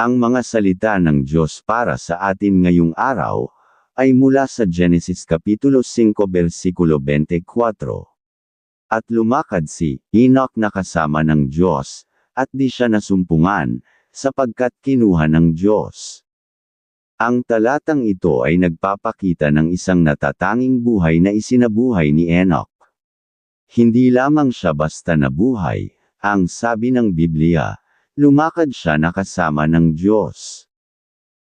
Ang mga salita ng Diyos para sa atin ngayong araw, ay mula sa Genesis Kapitulo 5 versikulo 24. At lumakad si Enoch na kasama ng Diyos, at di siya nasumpungan, sapagkat kinuha ng Diyos. Ang talatang ito ay nagpapakita ng isang natatanging buhay na isinabuhay ni Enoch. Hindi lamang siya basta nabuhay, ang sabi ng Biblia, lumakad siya nakasama ng Diyos.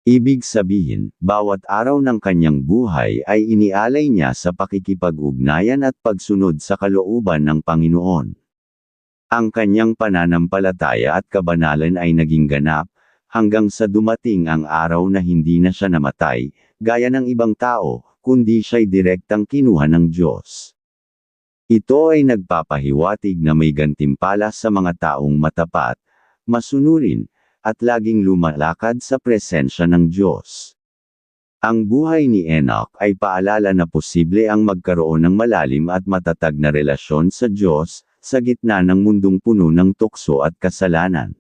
Ibig sabihin, bawat araw ng kanyang buhay ay inialay niya sa pakikipag-ugnayan at pagsunod sa kalooban ng Panginoon. Ang kanyang pananampalataya at kabanalan ay naging ganap, hanggang sa dumating ang araw na hindi na siya namatay, gaya ng ibang tao, kundi siya'y direktang kinuha ng Diyos. Ito ay nagpapahiwatig na may gantimpala sa mga taong matapat, masunurin, at laging lumalakad sa presensya ng Diyos. Ang buhay ni Enoch ay paalala na posible ang magkaroon ng malalim at matatag na relasyon sa Diyos, sa gitna ng mundong puno ng tukso at kasalanan.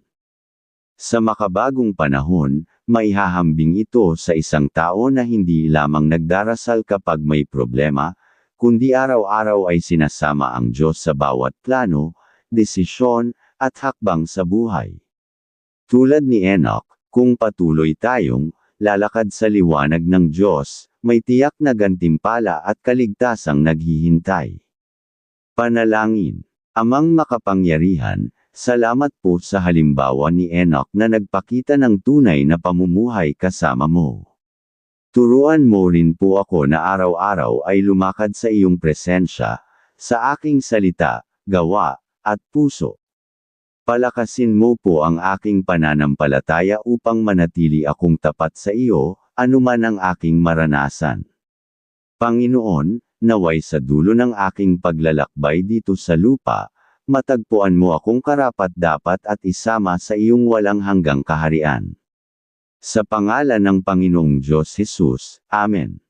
Sa makabagong panahon, maihahambing ito sa isang tao na hindi lamang nagdarasal kapag may problema, kundi araw-araw ay sinasama ang Diyos sa bawat plano, desisyon, at hakbang sa buhay. Tulad ni Enoch, kung patuloy tayong lalakad sa liwanag ng Diyos, may tiyak na gantimpala at kaligtasang naghihintay. Panalangin. Amang makapangyarihan, salamat po sa halimbawa ni Enoch na nagpakita ng tunay na pamumuhay kasama mo. Turuan mo rin po ako na araw-araw ay lumakad sa iyong presensya, sa aking salita, gawa, at puso. Palakasin mo po ang aking pananampalataya upang manatili akong tapat sa iyo, anuman ang aking maranasan. Panginoon, naway sa dulo ng aking paglalakbay dito sa lupa, matagpuan mo akong karapat-dapat at isama sa iyong walang hanggang kaharian. Sa pangalan ng Panginoong Diyos Jesus, Amen.